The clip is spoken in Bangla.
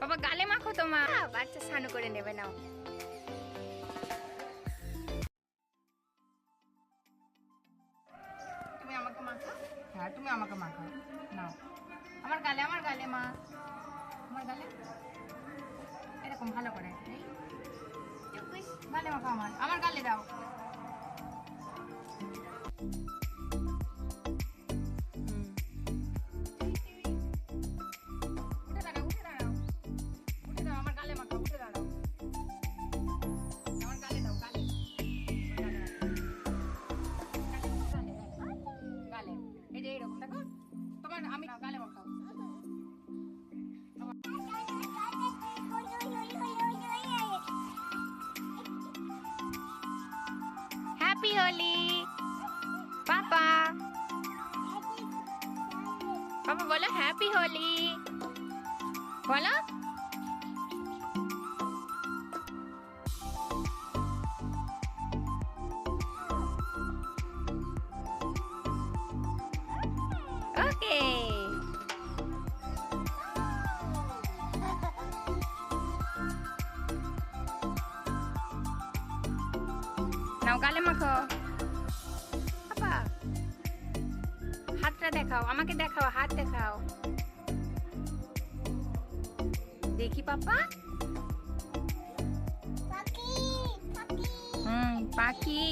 বাবা, গালে মাখো তো মা। বাচ্চা স্নানু করে নেবে, নাও। তুমি আমাকে মাখো? হ্যাঁ তুমি আমাকে মাখো। নাও। আমার গালে আমার গালে, মা। আমার গালে? এরকম ভালো করে। গালে মাখো আমার। আমার গালে দাও। হ্যাপি হোলি পাপা পাপা বলো হ্যাপি হোলি বলো। গালে মাখো। পাপা হাতটা দেখাও আমাকে দেখাও হাত দেখাও। দেখি পাপা। হুম পাখি।